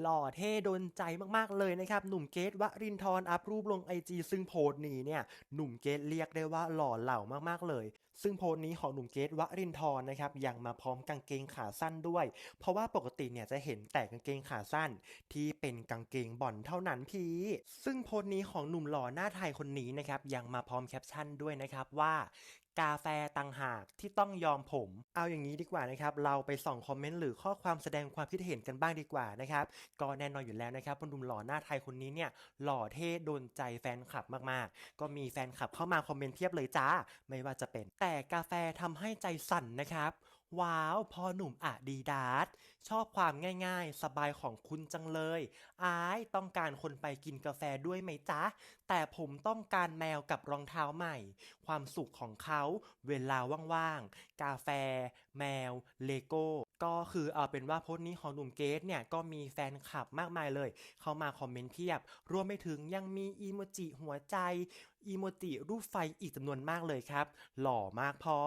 หล่อเท่โดนใจมากๆเลยนะครับ หนุ่มเกตวรินทร์อัพรูปลงไอจีซึ่งโพสต์นี้เนี่ย หนุ่มเกตเรียกได้ว่าหล่อเหลามากๆเลย ซึ่งโพสต์นี้ของหนุ่มเกตวรินทร์นะครับยังมาพร้อมกางเกงขาสั้นด้วย เพราะว่าปกติเนี่ยจะเห็นแต่กางเกงขาสั้น ที่เป็นกางเกงบอลเท่านั้นพีซึ่งโพสต์นี้ของหนุ่มหล่อหน้าไทยคนนี้นะครับยังมาพร้อมแคปชั่นด้วยนะครับว่ากาแฟต่างหากที่ต้องยอมผม เอาอย่างนี้ดีกว่านะครับ เราไปส่องคอมเมนต์หรือข้อความแสดงความคิดเห็นกันบ้างดีกว่านะครับ ก็แน่นอนอยู่แล้วนะครับว่าหนุ่มหล่อหน้าไทยคนนี้เนี่ยหล่อเท่โดนใจแฟนคลับมากๆ ก็มีแฟนคลับเข้ามาคอมเมนต์เพียบเลยจ้า ไม่ว่าจะเป็นแต่กาแฟทำให้ใจสั่นนะครับ ว้าว พอหนุ่มอะดีดาสชอบความง่ายๆ สบายของคุณจังเลย อายต้องการคนไปกินกาแฟด้วยไหมจ๊ะ แต่ผมต้องการแมวกับรองเท้าใหม่ ความสุขของเขา เวลาว่างๆ กาแฟ แมว เลโก้ ก็คือเอาเป็นว่าโพสต์นี้ของหนุ่มเกตเนี่ย ก็มีแฟนคลับมากมายเลย เข้ามาคอมเมนต์เพียบ รวมไปถึงยังมีอีโมจิหัวใจ อีโมจิรูปไฟอีกจำนวนมากเลยครับ หล่อมากพอ